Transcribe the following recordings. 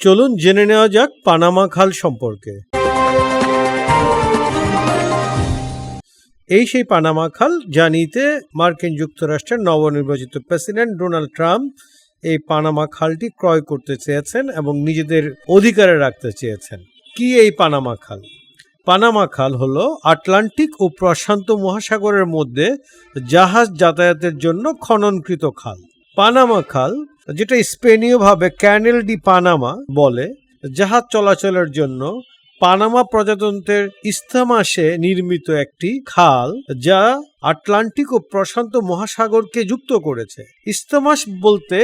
চলুন জেনে নেওয়া যাক পানামা খাল সম্পর্কে। এই সেই পানামা খাল যা নিতে মার্কিন যুক্তরাষ্ট্রের নবনির্বাচিত প্রেসিডেন্ট ডোনাল্ড ট্রাম্প এই পানামা খালটি ক্রয় করতে চেয়েছেন এবং নিজেদের অধিকারে রাখতে চেয়েছেন। কি এই পানামা খাল? পানামা খাল হল আটলান্টিক ও প্রশান্ত মহাসাগরের মধ্যে জাহাজ যাতায়াতের জন্য খননকৃত খাল। পানামা খাল যেটা স্পেনীয়ভাবে ক্যানেল ডি পানামা বলে, জাহাজ চলাচলের জন্য পানামা প্রজাতন্ত্রের ইস্তামাসে নির্মিত একটি খাল যা আটলান্টিক ও প্রশান্ত মহাসাগরকে যুক্ত করেছে। ইস্তামাস বলতে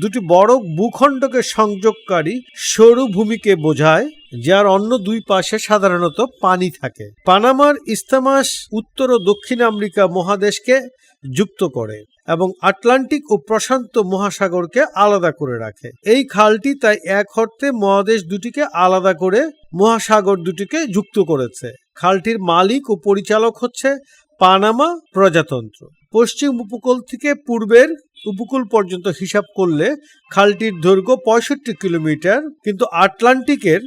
দুটি বড় ভূখণ্ডকে সংযোগকারী সরু ভূমিকে বোঝায়, যার অন্য দুই পাশে সাধারণত পানি থাকে। পানামার ইস্তামাস উত্তর ও দক্ষিণ আমেরিকা মহাদেশকে যুক্ত করে। এবং আটলান্টিক ও প্রশান্ত মহাসাগরকে আলাদা করে রাখে। এই খালটি তাই এক অর্থে মহাদেশ দুটিকে আলাদা করে মহাসাগর দুটিকে যুক্ত করেছে। খালটির মালিক ও পরিচালক হচ্ছে পানামা প্রজাতন্ত্র। পশ্চিম উপকূল থেকে পূর্বের উপকূল পর্যন্ত হিসাব করলে খালটির দৈর্ঘ্য পঁয়ষট্টি কিলোমিটার, কিন্তু আটলান্টিকের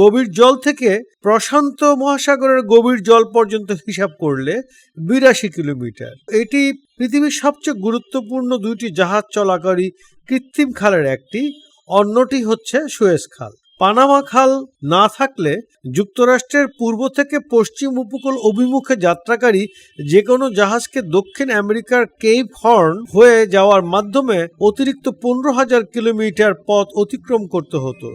গভীর জল থেকে প্রশান্ত মহাসাগরের গভীর জল পর্যন্ত হিসাব করলে বিরাশি কিলোমিটার। এটি পৃথিবীর সবচেয়ে গুরুত্বপূর্ণ দুইটি জাহাজ চলাকারী কৃত্রিম খালের একটি, অন্যটি হচ্ছে সুয়েজ খাল। পানামা খাল না থাকলে যুক্তরাষ্ট্রের পূর্ব থেকে পশ্চিম উপকূল অভিমুখে যাত্রাকারী যে কোনো জাহাজকে দক্ষিণ আমেরিকার কেপ হর্ন হয়ে যাওয়ার মাধ্যমে অতিরিক্ত পনেরো হাজার কিলোমিটার পথ অতিক্রম করতে হতো।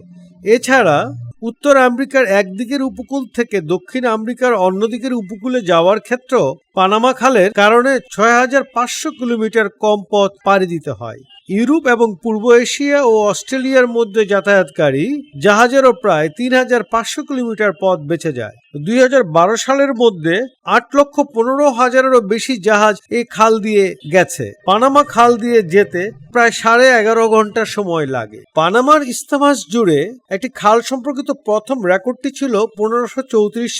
এছাড়া উত্তর আমেরিকার একদিকের উপকূল থেকে দক্ষিণ আমেরিকার অন্যদিকের উপকূলে যাওয়ার ক্ষেত্রেও পানামা খালের কারণে ছয় হাজার পাঁচশো কিলোমিটার কম পথ পাড়ি দিতে হয়। ইউরোপ এবং পূর্ব এশিয়া ও অস্ট্রেলিয়ার মধ্যে যাতায়াতকারী জাহাজেরও প্রায় তিন হাজার পাঁচশো কিলোমিটার পথ বেছে যায়। দুই হাজার বারো সালের মধ্যে আট লক্ষ পনেরো হাজারেরও বেশি জাহাজ এই খাল দিয়ে গেছে। পানামা খাল দিয়ে যেতে প্রায় সাড়ে এগারো ঘণ্টা সময় লাগে। পানামার ইস্তামাস জুড়ে একটি খাল সম্পর্কিত প্রথম রেকর্ডটি ছিল পনেরোশো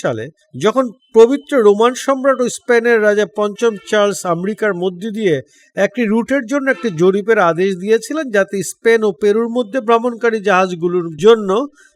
সালে, যখন পবিত্র রোমান সম্রাট ও স্পেনের রাজা পঞ্চম চার্লস আমেরিকার মধ্যে দিয়ে একটি রুটের জন্য একটি জরিপের আদেশ দিয়েছিলেন যাতে স্পেন ও পেরুর মধ্যে ভ্রমণকারী জাহাজগুলোর জন্য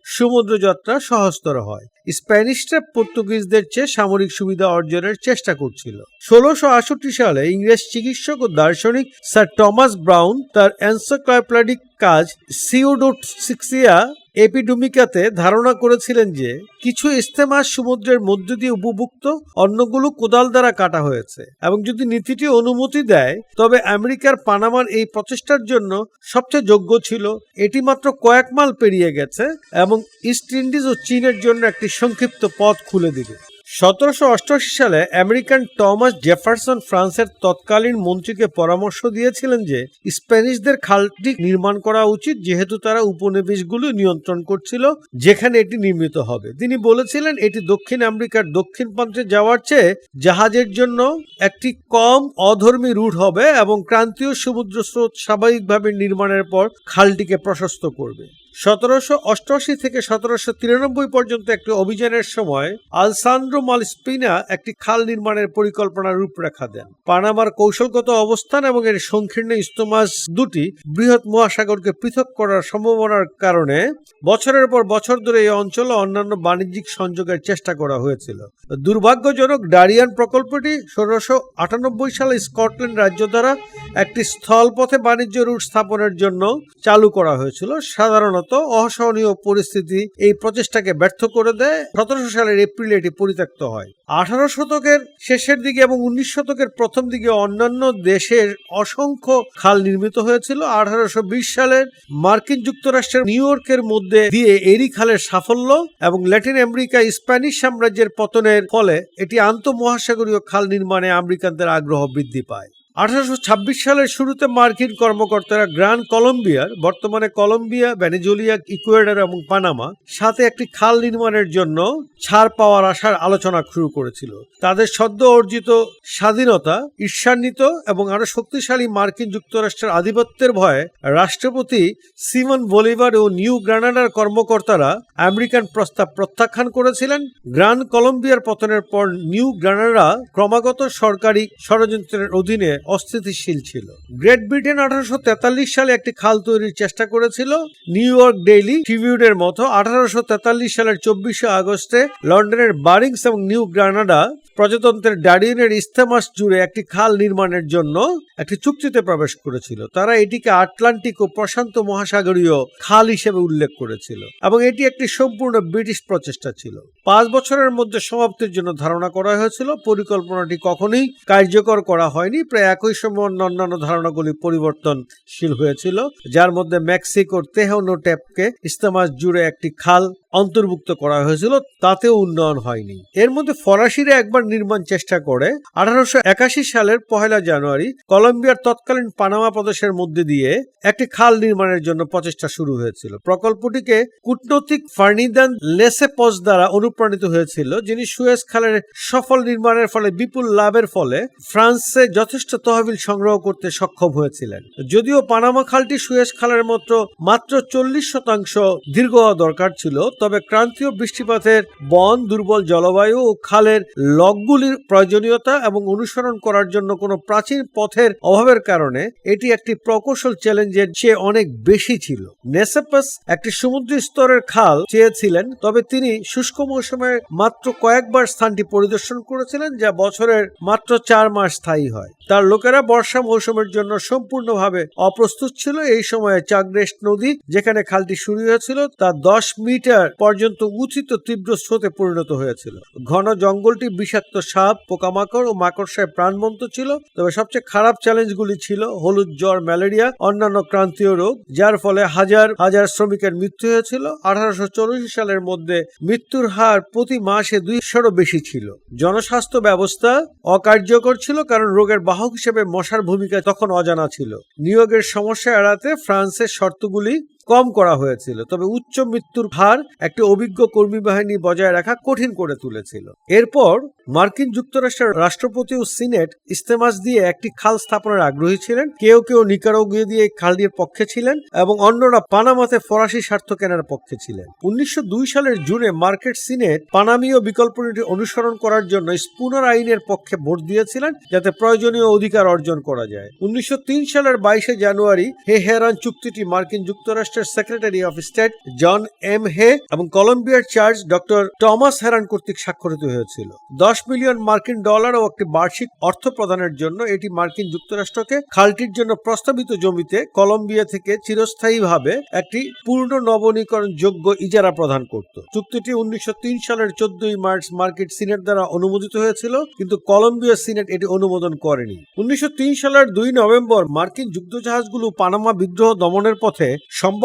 সমুদ্র যাত্রা সহজতর হয়। স্প্যানিশরা পর্তুগিজদের চেয়ে সামরিক সুবিধা অর্জনের চেষ্টা করছিল। ষোলোশো সালে ইংরেজ চিকিৎসক ও দার্শনিক স্যার টমাস ব্রাউন তার এনসাইক্লোপ্যাডিক কাজ সিওডোটসিক্সিয়া এপিডুমিকাতে ধারণা করেছিলেন যে কিছু ইস্তেমাস সমুদ্রের মধ্য দিয়ে উপভুক্ত অন্যগুলো কোদাল দ্বারা কাটা হয়েছে এবং যদি নীতিটি অনুমতি দেয়, তবে আমেরিকার পানামার এই প্রচেষ্টার জন্য সবচেয়ে যোগ্য ছিল এটি মাত্র কয়েক মাইল পেরিয়ে গেছে এবং ইস্ট ইন্ডিজ ও চীনের জন্য একটি সংক্ষিপ্ত পথ খুলে দিবে। সতেরোশো অষ্টআশি সালে আমেরিকান টমাস জেফারসন ফ্রান্সের তৎকালীন মন্ত্রীকে পরামর্শ দিয়েছিলেন যে স্প্যানিশদের খালটি নির্মাণ করা উচিত, যেহেতু তারা উপনিবেশগুলো নিয়ন্ত্রণ করছিল যেখানে এটি নির্মিত হবে। তিনি বলেছিলেন, এটি দক্ষিণ আমেরিকার দক্ষিণ প্রান্তে যাওয়ার চেয়ে জাহাজের জন্য একটি কম অধর্মী রুট হবে এবং ক্রান্তীয় সমুদ্র স্রোত স্বাভাবিকভাবে নির্মাণের পর খালটিকে প্রশস্ত করবে। সতেরোশো অষ্টআশি থেকে সতেরোশো তিরানব্বই পর্যন্ত একটি অভিযানের সময় আলসান্দ্রো মালস্পিনা একটি খাল নির্মাণের পরিকল্পনার রূপরেখা দেন। পানামার কৌশলগত অবস্থান এবং এর সংকীর্ণ ইস্তমাস দুটি বৃহৎ মহাসাগরকে পৃথক করার সম্ভাবনার কারণে বছরের পর বছর ধরে এই অঞ্চলে অন্যান্য বাণিজ্যিক সংযোগের চেষ্টা করা হয়েছিল। দুর্ভাগ্যজনক, ডারিয়ান প্রকল্পটি ষোলোশো আটানব্বই সালে স্কটল্যান্ড রাজ্য দ্বারা একটি স্থলপথে বাণিজ্য রুট স্থাপনের জন্য চালু করা হয়েছিল। সাধারণত অসহনীয় পরিস্থিতি এই প্রচেষ্টাকে ব্যর্থ করে দেয়। সতেরোশো সালের এপ্রিলে এটি পরিত্যক্ত হয়। আঠারো শতকের শেষের দিকে এবং উনিশ শতকের প্রথম দিকে অন্যান্য দেশের অসংখ্য খাল নির্মিত হয়েছিল। আঠারোশো বিশ সালের মার্কিন যুক্তরাষ্ট্রের নিউ ইয়র্কের মধ্যে দিয়ে এরি খালের সাফল্য এবং ল্যাটিন আমেরিকা স্প্যানিশ সাম্রাজ্যের পতনের ফলে এটি আন্তঃমহাসাগরীয় খাল নির্মাণে আমেরিকানদের আগ্রহ বৃদ্ধি পায়। আঠারোশো ছাব্বিশ সালের শুরুতে মার্কিন কর্মকর্তারা গ্র্যান্ড কলম্বিয়ার, বর্তমানে কলম্বিয়া, ভেনেজুয়েলিয়া, ইকুয়েডার এবং পানামা সাথে একটি খাল নির্মাণের জন্য ছাড় পাওয়ার আশার আলোচনা শুরু করেছিল। তাদের সদ্য অর্জিত স্বাধীনতা, ঈর্ষান্বিত এবং আরও শক্তিশালী মার্কিন যুক্তরাষ্ট্রের আধিপত্যের ভয়ে রাষ্ট্রপতি সিমন বলিভার ও নিউ গ্রানাডার কর্মকর্তারা আমেরিকান প্রস্তাব প্রত্যাখ্যান করেছিলেন। গ্র্যান্ড কলম্বিয়ার পতনের পর নিউ গ্রানাডা ক্রমাগত সরকারি ষড়যন্ত্রের অধীনে অস্থিতিশীল ছিল। গ্রেট ব্রিটেন আঠারোশো তেতাল্লিশ সালে একটি খাল তৈরির চেষ্টা করেছিল। নিউ ইয়র্ক ডেইলি ট্রিবিউনের মতো আঠারোশো তেতাল্লিশ সালের চব্বিশে আগস্টে লন্ডনের বারিংস এবং নিউ গ্রানাডা প্রজাতন্ত্রের ডাডিনের ইস্তেমাস জুড়ে একটি খাল নির্মাণের জন্য একটি চুক্তিতে প্রবেশ করেছিল। তারা এটিকে আটলান্টিক ও প্রশান্ত মহাসাগরীয় খাল হিসেবে উল্লেখ করেছিল এবং এটি একটি সম্পূর্ণ ব্রিটিশ প্রচেষ্টা ছিল। পাঁচ বছরের মধ্যে সমাপ্তির জন্য ধারণা করা হয়েছিল, পরিকল্পনাটি কখনোই কার্যকর করা হয়নি। প্রায় একই সময় অন্য অন্যান্য ধারণাগুলি পরিবর্তনশীল হয়েছিল, যার মধ্যে মেক্সিকোর তেহনো ট্যাপকে ইস্তামাস জুড়ে একটি খাল অন্তর্ভুক্ত করা হয়েছিল, তাতেও উন্নয়ন হয়নি। এর মধ্যে ফরাসিরা একবার নির্মাণ চেষ্টা করে, আঠারোশো একাশি সালের পহেলা জানুয়ারি কলম্বিয়ার তৎকালীন পানামা প্রদেশের মধ্যে দিয়ে একটি খাল নির্মাণের জন্য প্রচেষ্টা শুরু হয়েছিল। প্রকল্পটিকে কূটনৈতিক ফার্নিদান লেসেপস দ্বারা অনুপ্রাণিত হয়েছিল, যিনি সুয়েজ খালের সফল নির্মাণের ফলে বিপুল লাভের ফলে ফ্রান্সে যথেষ্ট তহবিল সংগ্রহ করতে সক্ষম হয়েছিলেন। যদিও পানামা খালটি সুয়েজ খালের মতো মাত্র চল্লিশ শতাংশ দীর্ঘ হওয়া দরকার ছিল তবে ক্রান্তীয় বৃষ্টিপাতের বন, দুর্বল জলবায়ু ও খালের লগগুলির প্রয়োজনীয়তা এবং অনুসরণ করার জন্য কোনো প্রাচীন পথের অভাবের কারণে এটি একটি প্রকৌশল চ্যালেঞ্জের চেয়ে অনেক বেশি ছিল। নেসেপাস একটি সমুদ্র স্তরের খাল চেয়েছিলেন, তবে তিনি শুষ্ক মৌসুমে মাত্র কয়েকবার স্থানটি পরিদর্শন করেছিলেন, যা বছরের মাত্র চার মাস স্থায়ী হয়। তার লোকেরা বর্ষা মৌসুমের জন্য সম্পূর্ণভাবে অপ্রস্তুত ছিল। এই সময়ে চাগ্রেস নদী, যেখানে খালটি শুরু হয়েছিল, তা দশ মিটার পর্যন্ত উচিত তীব্র স্রোতে পরিণত হয়েছিল। ঘন জঙ্গলটি বিষাক্ত সাপ, পোকামাকড় ও মাকড়সায় প্রাণবন্ত ছিল। তবে সবচেয়ে খারাপ চ্যালেঞ্জগুলি ছিল হলুদ জ্বর, ম্যালেরিয়া, অন্যান্য ক্রান্তীয় রোগ, যার ফলে হাজার হাজার শ্রমিকের মৃত্যু হয়েছিল। আঠারোশো চল্লিশ সালের মধ্যে মৃত্যুর হার প্রতি মাসে দুইশোরও বেশি ছিল। জনস্বাস্থ্য ব্যবস্থা অকার্যকর ছিল কারণ রোগের বাহক হিসেবে মশার ভূমিকা তখন অজানা ছিল। নিয়োগের সমস্যা এড়াতে ফ্রান্সের শর্তগুলি কম করা হয়েছিল, তবে উচ্চ মৃত্যুর হার একটি অভিজ্ঞ কর্মী বাহিনী বজায় রাখা কঠিন করে তুলেছিল। এরপর মার্কিন যুক্তরাষ্ট্রের রাষ্ট্রপতি ও সিনেট ইস্তেমাস দিয়ে একটি খাল স্থাপনের আগ্রহী ছিলেন। কেউ কেউ নিকারোগুয়ে দিয়ে খালটির পক্ষে ছিলেন এবং অন্যরা পানামাতে ফরাসি স্বার্থ কেনার পক্ষে ছিলেন। উনিশশো দুই সালের জুনে মার্কেট সিনেট পানামীয় বিকল্পটি অনুসরণ করার জন্য স্পুনার আইনের পক্ষে ভোট দিয়েছিলেন যাতে প্রয়োজনীয় অধিকার অর্জন করা যায়। উনিশশো তিন সালের বাইশে জানুয়ারি হে হেরান চুক্তিটি মার্কিন যুক্তরাষ্ট্রের secretary of state John M Hay এবং কলম্বিয়ার চার্জ ডক্টর টমাস হেরান কর্তৃক স্বাক্ষরিত হয়েছিল। দশ মিলিয়ন মার্কিন ডলার ও একটি বার্ষিক অর্থ প্রদানের জন্য এটি মার্কিন যুক্তরাষ্ট্রকে খালটির জন্য প্রস্তাবিত জমিতে কলম্বিয়া থেকে চিরস্থায়ীভাবে একটি পূর্ণ নবনীকরণ যোগ্য ইজারা প্রদান করত। চুক্তিটি উনিশশো তিন সালের চোদ্দই মার্চ মার্কিন সিনেট দ্বারা অনুমোদিত হয়েছিল, কিন্তু কলম্বিয়া সিনেট এটি অনুমোদন করেনি। উনিশশো তিন সালের দুই নভেম্বর মার্কিন যুদ্ধজাহাজগুলো পানামা বিদ্রোহ দমনের পথে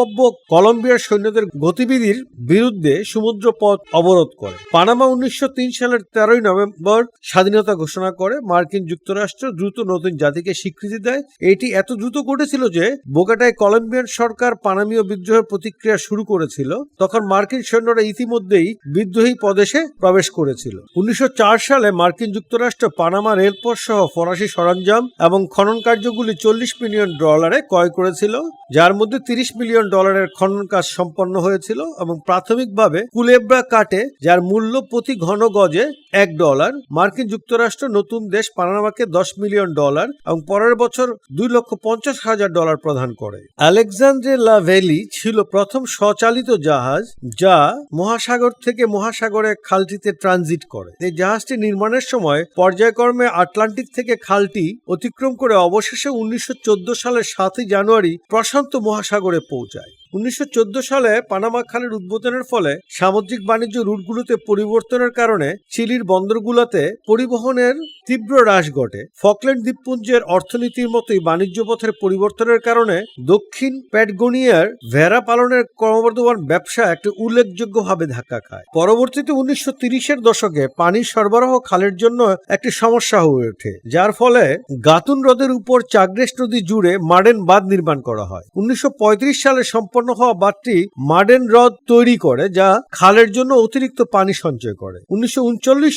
সম্ভব্য কলম্বিয়ার সৈন্যদের গতিবিধির বিরুদ্ধে সমুদ্র পথ অবরোধ করে। পানামা উনিশশো সালের তেরোই নভেম্বর স্বাধীনতা ঘোষণা করে। মার্কিন যুক্তরাষ্ট্র দ্রুত নতুন জাতিকে স্বীকৃতি দেয়। এটি এত দ্রুত ঘটেছিল যে বোগাটায় কলম্বিয়ান সরকার পানামীয় বিদ্রোহের প্রতিক্রিয়া শুরু করেছিল। তখন মার্কিন সৈন্যরা ইতিমধ্যেই বিদ্রোহী প্রদেশে প্রবেশ করেছিল। উনিশশো চার সালে মার্কিন যুক্তরাষ্ট্র পানামা রেলপথ সহ ফরাসি সরঞ্জাম এবং খনন কার্যগুলি চল্লিশ মিলিয়ন ডলারে ক্রয় করেছিল, যার মধ্যে তিরিশ মিলিয়ন ডলারের খনন কাজ সম্পন্ন হয়েছিল এবং প্রাথমিকভাবে কুলেব্রা কাটে, যার মূল্য প্রতি ঘন গজে এক ডলার। মার্কিন যুক্তরাষ্ট্র নতুন দেশ পানামাকে দশ মিলিয়ন ডলার এবং পরের বছর দুই লক্ষ পঞ্চাশ হাজার ডলার প্রদান করে। আলেকজান্দ্রে ভ্যালি ছিল প্রথম স্বচালিত জাহাজ যা মহাসাগর থেকে মহাসাগরে খালটিতে ট্রানজিট করে। এই জাহাজটি নির্মাণের সময় পর্যায়ক্রমে আটলান্টিক থেকে খালটি অতিক্রম করে অবশেষে উনিশশো চোদ্দ সালের সাতই জানুয়ারি প্রশান্ত মহাসাগরে چاہیے উনিশশো চোদ্দ সালে পানামা খালের উদ্বোধনের ফলে সামুদ্রিক বাণিজ্য রুটগুলোতে পরিবর্তনের কারণে চিলির বন্দরগুলোতে পরিবহনের তীব্র হ্রাস ঘটে। ফকল্যান্ড দ্বীপপুঞ্জের অর্থনীতির মতোই বাণিজ্য পথের পরিবর্তনের কারণে দক্ষিণ প্যাটগোনিয়ার ভেড়া পালনের ক্রমবর্ধমান ব্যবসা একটি উল্লেখযোগ্যভাবে ধাক্কা খায়। পরবর্তীতে উনিশশো তিরিশের দশকে পানির সরবরাহ খালের জন্য একটি সমস্যা হয়ে ওঠে, যার ফলে গাতুন হ্রদের উপর চাগ্রেস নদী জুড়ে মার্ডেন বাঁধ নির্মাণ করা হয়। উনিশশো পঁয়ত্রিশ সালে সম্পন্ন সম্পন্ন হওয়া বাঁধটি মার্ডেন হ্রদ তৈরি করে, যা খালের জন্য অতিরিক্ত পানি সঞ্চয় করে। উনিশশো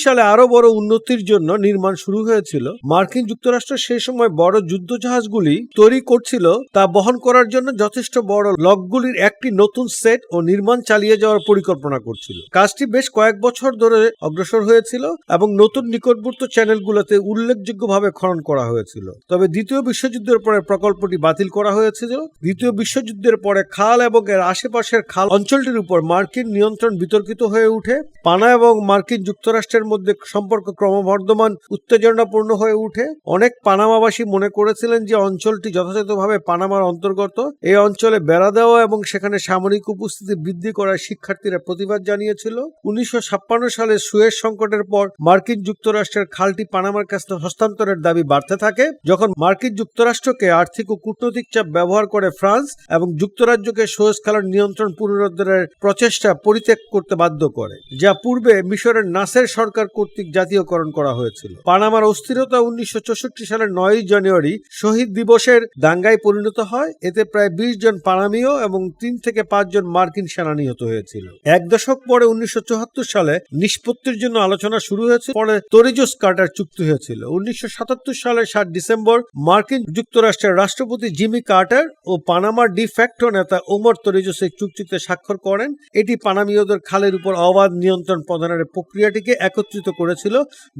সালে আরও বড় উন্নতির জন্য নির্মাণ শুরু হয়েছিল। মার্কিন যুক্তরাষ্ট্র সেই সময় বড় যুদ্ধজাহাজগুলি তৈরি করছিল, তা বহন করার জন্য যথেষ্ট বড় লকগুলির একটি নতুন সেট ও নির্মাণ চালিয়ে যাওয়ার পরিকল্পনা করছিল। কাজটি বেশ কয়েক বছর ধরে অগ্রসর হয়েছিল এবং নতুন নিকটবর্তী চ্যানেলগুলোতে উল্লেখযোগ্যভাবে খনন করা হয়েছিল। তবে দ্বিতীয় বিশ্বযুদ্ধের পরে প্রকল্পটি বাতিল করা হয়েছিল। দ্বিতীয় বিশ্বযুদ্ধের পরে খাল এবং এর আশেপাশের খাল অঞ্চলটির উপর মার্কিন নিয়ন্ত্রণ বিতর্কিত হয়ে ওঠে পানা এবং মার্কিন যুক্তরাষ্ট্রের মধ্যে সম্পর্ক ক্রমবর্ধমান, উত্তেজনাপূর্ণ হয়ে ওঠে অনেক পানামাবাসী মনে করেছিলেন যে অঞ্চলটি যথাযথভাবে পানামার অন্তর্গত। এই অঞ্চলে বেড়া দেওয়া এবং সেখানে সামরিক উপস্থিতি বৃদ্ধি করার শিক্ষার্থীরা প্রতিবাদ জানিয়েছিল। উনিশশো ছাপ্পান্ন সালে সুয়েজ সংকটের পর মার্কিন যুক্তরাষ্ট্রের খালটি পানামার কাছে হস্তান্তরের দাবি বাড়তে থাকে। যখন মার্কিন যুক্তরাষ্ট্রকে আর্থিক ও কূটনৈতিক চাপ ব্যবহার করে ফ্রান্স এবং যুক্তরাজ্যকে সুয়েজ খালের নিয়ন্ত্রণ পুনরুদ্ধারের প্রচেষ্টা পরিত্যাগ করতে বাধ্য করে, যা পূর্বে মিশরের নাসের সরকার কর্তৃক জাতীয়করণ করা হয়েছিল। পানামার অস্থিরতা উনিশশো সালের নয় জানুয়ারি শহীদ দিবসের দাঙ্গায় পরিণত হয়। এতে প্রায় বিশ জন পানামীয় এবং তিন থেকে পাঁচজন মার্কিন সেনা নিহত হয়েছিল। এক দশক পরে উনিশশো চুয়াত্তর সালে নিষ্পত্তির জন্য আলোচনা শুরু হয়েছে, পরে তরিজোস কার্টার চুক্তি হয়েছিল। উনিশশো সাতাত্তর সালের সাত ডিসেম্বর মার্কিন যুক্তরাষ্ট্রের রাষ্ট্রপতি জিমি কার্টার ও পানামার ডিফ্যাক্টো নেতা ওমর তরিজোস চুক্তিতে স্বাক্ষর করেন। এটি পানামীয়দের খালের উপর অবাধ নিয়ন্ত্রণ প্রদানের প্রক্রিয়াটিকে একত্রিত করেছিল,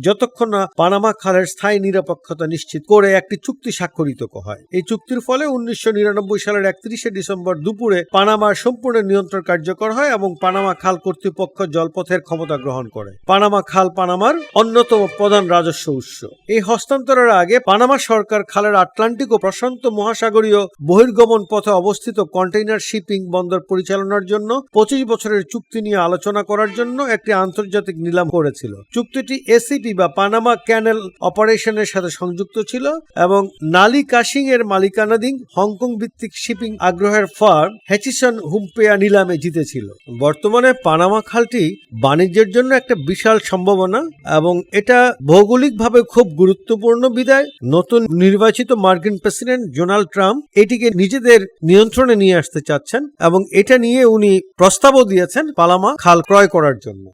যতক্ষণ না পানামা খালের স্থায়ী নিরাপত্তা নিশ্চিত করে একটি চুক্তি স্বাক্ষরিত হয়। এই চুক্তির ফলে উনিশশো নিরানব্বই সালের একত্রিশে ডিসেম্বর দুপুরে পানামার সম্পূর্ণ নিয়ন্ত্রণ কার্যকর হয় এবং পানামা খাল কর্তৃপক্ষ জলপথের ক্ষমতা গ্রহণ করে। পানামা খাল পানামার অন্যতম প্রধান রাজস্ব উৎস। এই হস্তান্তরের আগে পানামা সরকার খালের আটলান্টিক ও প্রশান্ত মহাসাগরীয় বহির্গমন পথে অবস্থিত কন্টেইনার শিপিং বন্দর পরিচালনার জন্য পঁচিশ বছরের চুক্তি নিয়ে আলোচনা করার জন্য একটি আন্তর্জাতিক নিলাম করেছিল। চুক্তিটি এসিপি বা পানামা ক্যানেল অপারেশনের সাথে সংযুক্ত ছিল এবং নালি কাশিং এর মালিকানাধীন হংকং ভিত্তিক শিপিং আগ্রহের ফার্ম হ্যাচিসন হুম্পেয়া নিলামে জিতেছিল। বর্তমানে পানামা খালটি বাণিজ্যের জন্য একটা বিশাল সম্ভাবনা এবং এটা ভৌগোলিকভাবে খুব গুরুত্বপূর্ণ বিদায়। নতুন নির্বাচিত মার্কিন প্রেসিডেন্ট ডোনাল্ড ট্রাম্প এটিকে নিজেদের নিয়ন্ত্রণে নিয়ে আসতে চাচ্ছেন এবং এটা নিয়ে উনি প্রস্তাবও দিয়েছেন পালামা খাল ক্রয় করার জন্য।